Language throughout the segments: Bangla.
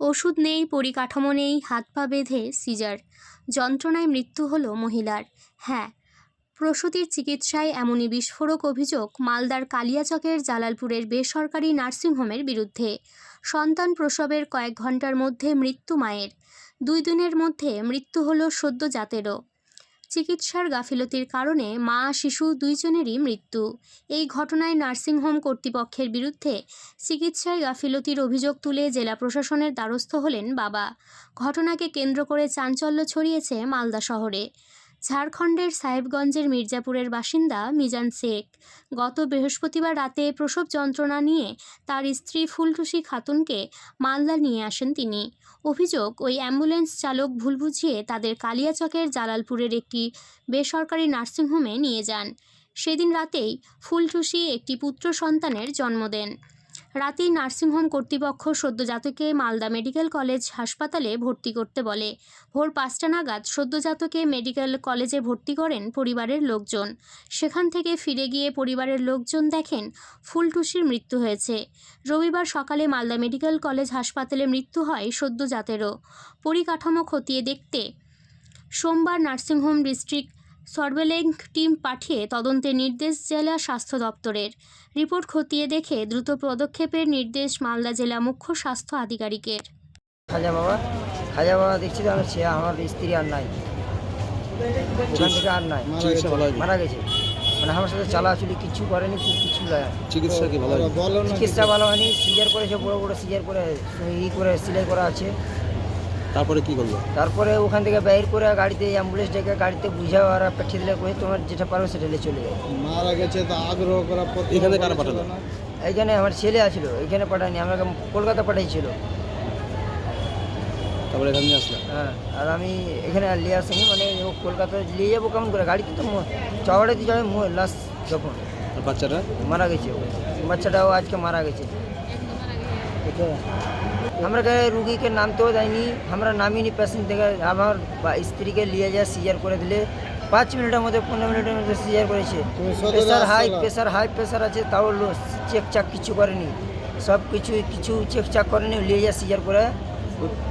ওষুধ নেই, পরিকাঠামো নেই, হাত পা বেঁধে সিজার। যন্ত্রণায় মৃত্যু হল মহিলার। হ্যাঁ প্রসূতির চিকিৎসায় এমনই বিস্ফোরক অভিযোগ মালদার কালিয়াচকের জালালপুরের বেসরকারি নার্সিংহোমের বিরুদ্ধে। সন্তান প্রসবের কয়েক ঘণ্টার মধ্যে মৃত্যু মায়ের। দুই দিনের মধ্যে মৃত্যু হল সদ্য সদ্যজাতেরও চিকিৎসার গাফিলতির কারণে মা, শিশু দুইজনেরই মৃত্যু। এই ঘটনায় নার্সিংহোম কর্তৃপক্ষের বিরুদ্ধে চিকিৎসায় গাফিলতির অভিযোগ তুলে জেলা প্রশাসনের দ্বারস্থ হলেন বাবা। ঘটনাকে কেন্দ্র করে চাঞ্চল্য ছড়িয়েছে মালদা শহরে। ঝাড়খণ্ডের সাহেবগঞ্জের মির্জাপুরের বাসিন্দা মিজান শেখ গত বৃহস্পতিবার রাতে প্রসব যন্ত্রণা নিয়ে তার স্ত্রী ফুলটুসি খাতুনকে মালদা নিয়ে আসেন তিনি। অভিযোগ, ওই অ্যাম্বুলেন্স চালক ভুল বুঝিয়ে তাদের কালিয়াচকের জালালপুরের একটি বেসরকারি নার্সিংহোমে নিয়ে যান। সেদিন রাতেই ফুলটুসি একটি পুত্র সন্তানের জন্ম দেন। রাতেই নার্সিংহোম কর্তৃপক্ষ সদ্যজাতকে মালদা মেডিকেল কলেজ হাসপাতালে ভর্তি করতে বলে। ভোর পাঁচটা নাগাদ সদ্যজাতকে মেডিকেল কলেজে ভর্তি করেন পরিবারের লোকজন। সেখান থেকে ফিরে গিয়ে পরিবারের লোকজন দেখেন ফুলটুসির মৃত্যু হয়েছে। রবিবার সকালে মালদা মেডিকেল কলেজ হাসপাতালে মৃত্যু হয় সদ্যজাতেরও। পরিকাঠামো খতিয়ে দেখতে সোমবার নার্সিংহোম ডিস্ট্রিক্ট সার্ভেলেন্স টিম পাঠিয়ে তদন্তের নির্দেশ জেলা স্বাস্থ্য দপ্তরের। রিপোর্ট খতিয়ে দেখে দ্রুত পদক্ষেপের নির্দেশ মালদা জেলা মুখ্য স্বাস্থ্য আধিকারিকের। খাজা বাবা খাজা বাবা দেখছি তো আমি সে আমার স্ত্রী আর নাই। ওখান থেকে আর নাই। মারা গেছে মানে আমার সাথে চালাচুলি কিছু করেনি কিছু চিকিৎসা কি ভালো হয়নি? চিকিৎসা ভালো হয়নি সিজার করেছে বড় বড় সিজার করে ই করে সিলাই করা আছে। তারপরে কি করল? তারপরে ওখান থেকে বের করে গাড়িতে অ্যাম্বুলেন্স ডেকে গাড়িতে বুঝা আর পাঠিয়ে দিলে কই তোমার যেটা পারো সেটা নিয়ে চলে যাবে মারা গেছে তা আগ্রহ করা এখানে কারা পাঠালো? না। এইখানে আমার ছেলে আছিল এখানে পাঠায়নি আমাকে কলকাতা পাঠাইছিল। তারপরে এখানে আসলাম হ্যাঁ আর আমি এখানে আর নিয়ে আসিনি মানে ও কলকাতা নিয়ে যাব কেমন করে? গাড়িতে তো চওড়াতে যাবে লাশ যখন। বাচ্চাটা? মারা গেছে ও। বাচ্চাটাও আজকে মারা গেছে। আমরা কে রুগীকে নামতেও যাইনি আমরা নামিনি পেশেন্ট থেকে আমার স্ত্রীকে নিয়ে যায় সিজার করে দিলে পাঁচ মিনিটের মধ্যে পনেরো মিনিটের মধ্যে সিজার করেছে pressure high pressure high pressure আছে তাও চেক চাক কিছু করেনি সব কিছু কিছু চেক চাক করেনি নিয়ে যায় সিজার করে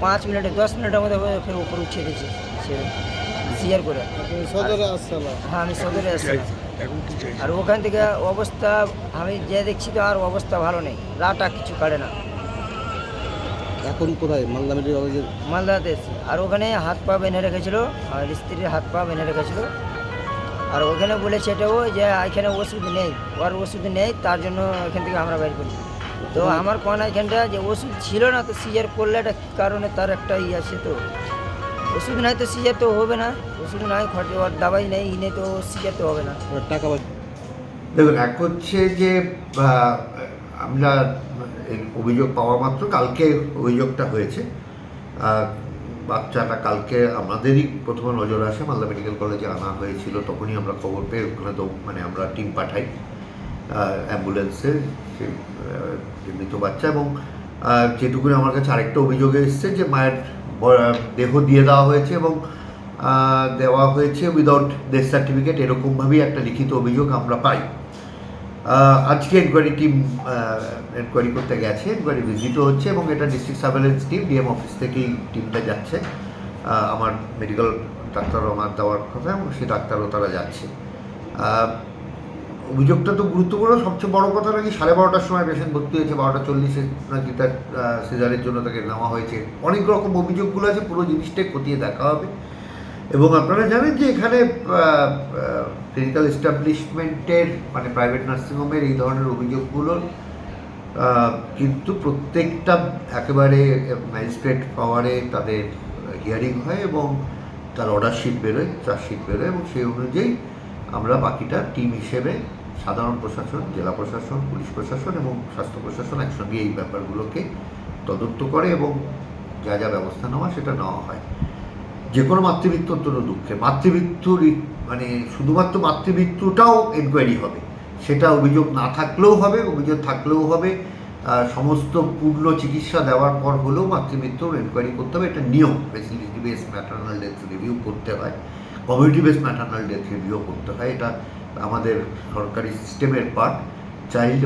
পাঁচ মিনিটে দশ মিনিটের মধ্যে ফের উপর উঠিয়ে দিয়েছে ছেড়ে সিজার করে? হ্যাঁ আমি সদরে আসছিলাম আর ওখান থেকে অবস্থা আমি যে দেখছি তো আর অবস্থা ভালো নেই রাটা কিছু কাটে না এখন কোথায়? মালদা মেডিকেল কলেজে মালদাতে এসেছি। আর ওখানে হাত পা বেঁধে রেখেছিল আর স্ত্রীর হাত পা বেঁধে রেখেছিল। আর ওখানে বলেছে এটাও যে এখানে ওষুধ নেই ওর ওষুধ নেই তার জন্য এখান থেকে আমরা বের করি। তো আমার কোন এখানটা যে ওষুধ ছিল না তো সিজার করলে একটা কারণে তার একটা ই আছে তো। ওষুধ নাই তো সিজার তো হবে না। ওষুধ নাই খরচা ওর দাবাই নেই ই নেই তো সিজার তো হবে না। টাকা দেখুন এক হচ্ছে যে আমরা এই অভিযোগ পাওয়া মাত্র, কালকে অভিযোগটা হয়েছে। বাচ্চাটা কালকে আমাদেরই প্রথমে নজর আসে, মালদা মেডিকেল কলেজে আনা হয়েছিল, তখনই আমরা খবর পেয়ে ওখানে তো মানে আমরা টিম পাঠাই অ্যাম্বুলেন্সে মৃত বাচ্চা এবং যেটুকুনি আমার কাছে আরেকটা অভিযোগ এসছে যে মায়ের দেহ দিয়ে দেওয়া হয়েছে এবং দেওয়া হয়েছে উইদাউট ডেথ সার্টিফিকেট এরকমভাবেই একটা লিখিত অভিযোগ আমরা পাই। আজকে এনকোয়ারি টিম এনকোয়ারি করতে গেছে এনকোয়ারি ভিজিটও হচ্ছে এবং এটা district surveillance team D M office থেকেই টিমটা যাচ্ছে। আমার মেডিকেল ডাক্তারও আমার দেওয়ার কথা এবং সেই ডাক্তারও তারা যাচ্ছে। অভিযোগটা তো গুরুত্বপূর্ণ। সবচেয়ে বড় কথা নাকি সাড়ে বারোটার সময় পেশেন্ট ভর্তি হয়েছে, বারোটা চল্লিশে নাকি তার সিজারের জন্য তাকে নেওয়া হয়েছে। অনেক রকম অভিযোগগুলো আছে, পুরো জিনিসটাই খতিয়ে দেখা হবে। এবং আপনারা জানেন যে এখানে ক্লিনিক্যাল এস্টাবলিশমেন্টের মানে প্রাইভেট নার্সিংহোমের এই ধরনের অভিযোগগুলোর কিন্তু প্রত্যেকটা একেবারে ম্যাজিস্ট্রেট পাওয়ারে তাদের হিয়ারিং হয় এবং তার অর্ডারশিট বেরোয় চার্জশিট বেরোয় এবং সেই অনুযায়ী আমরা বাকিটা টিম হিসেবে সাধারণ প্রশাসন, জেলা প্রশাসন, পুলিশ প্রশাসন এবং স্বাস্থ্য প্রশাসন একসঙ্গে এই ব্যাপারগুলোকে তদন্ত করে এবং যা যা ব্যবস্থা নেওয়া সেটা নেওয়া হয়। যে কোনো মাতৃমৃত্যু অত্যন্ত দুঃখের মাতৃমৃত্যুর মানে শুধুমাত্র মাতৃমৃত্যুটাও এনকোয়ারি হবে। সেটা অভিযোগ না থাকলেও হবে, অভিযোগ থাকলেও হবে। সমস্ত পূর্ণ চিকিৎসা দেওয়ার পর হলেও মাতৃমৃত্যুর এনকোয়ারি করতে হবে। এটা নিয়ম। Facility base maternal death review করতে হয়। Community base maternal death review করতে হয়। এটা আমাদের সরকারি সিস্টেমের পার্ট চাইল্ড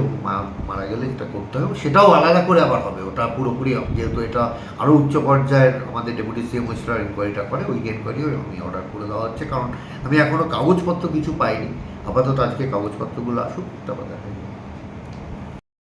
মারা গেলে যেটা করতে হবে। সেটাও আলাদা করে আবার হবে। ওটা পুরোপুরি যেহেতু এটা আরও উচ্চ পর্যায়ের আমাদের ডেপুটি সিএম মিনিস্টার ইনকোয়ারিটা করে, ওই ইনকোয়ারিও আমি অর্ডার করে দেওয়া হচ্ছে। কারণ আমি এখনও কাগজপত্র কিছু পাইনি। আপাতত আজকে কাগজপত্রগুলো আসুক, তারপর দেখা